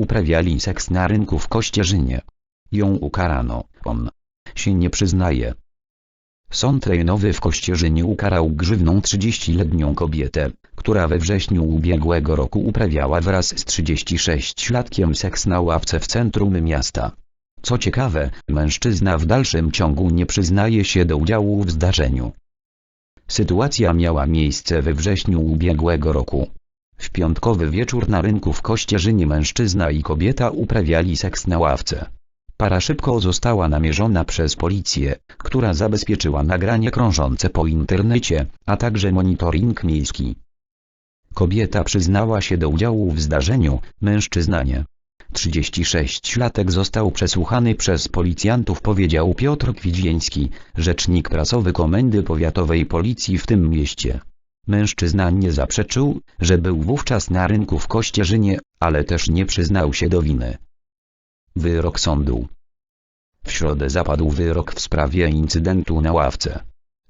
uprawiali seks na rynku w Kościerzynie. Ją ukarano, on się nie przyznaje. Sąd rejonowy w Kościerzynie ukarał grzywną 30-letnią kobietę, która we wrześniu ubiegłego roku uprawiała wraz z 36-latkiem seks na ławce w centrum miasta. Co ciekawe, mężczyzna w dalszym ciągu nie przyznaje się do udziału w zdarzeniu. Sytuacja miała miejsce we wrześniu ubiegłego roku. W piątkowy wieczór na rynku w Kościerzynie mężczyzna i kobieta uprawiali seks na ławce. Para szybko została namierzona przez policję, która zabezpieczyła nagranie krążące po internecie, a także monitoring miejski. Kobieta przyznała się do udziału w zdarzeniu, mężczyzna nie. 36-latek został przesłuchany przez policjantów powiedział Piotr Kwidzieński, rzecznik prasowy Komendy Powiatowej Policji w tym mieście. Mężczyzna nie zaprzeczył, że był wówczas na rynku w Kościerzynie, ale też nie przyznał się do winy. Wyrok sądu W środę zapadł wyrok w sprawie incydentu na ławce.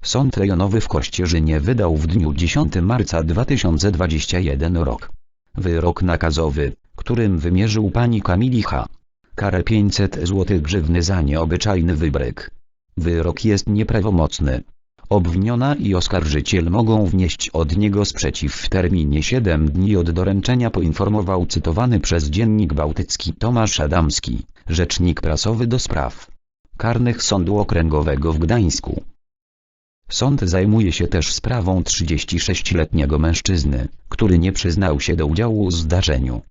Sąd rejonowy w Kościerzynie wydał w dniu 10 marca 2021 rok. Wyrok nakazowy, którym wymierzył pani Kamili H. Karę 500 zł grzywny za nieobyczajny wybryk. Wyrok jest nieprawomocny. Obwiniona i oskarżyciel mogą wnieść od niego sprzeciw w terminie 7 dni od doręczenia poinformował cytowany przez Dziennik Bałtycki Tomasz Adamski, rzecznik prasowy do spraw karnych Sądu Okręgowego w Gdańsku. Sąd zajmuje się też sprawą 36-letniego mężczyzny, który nie przyznał się do udziału w zdarzeniu.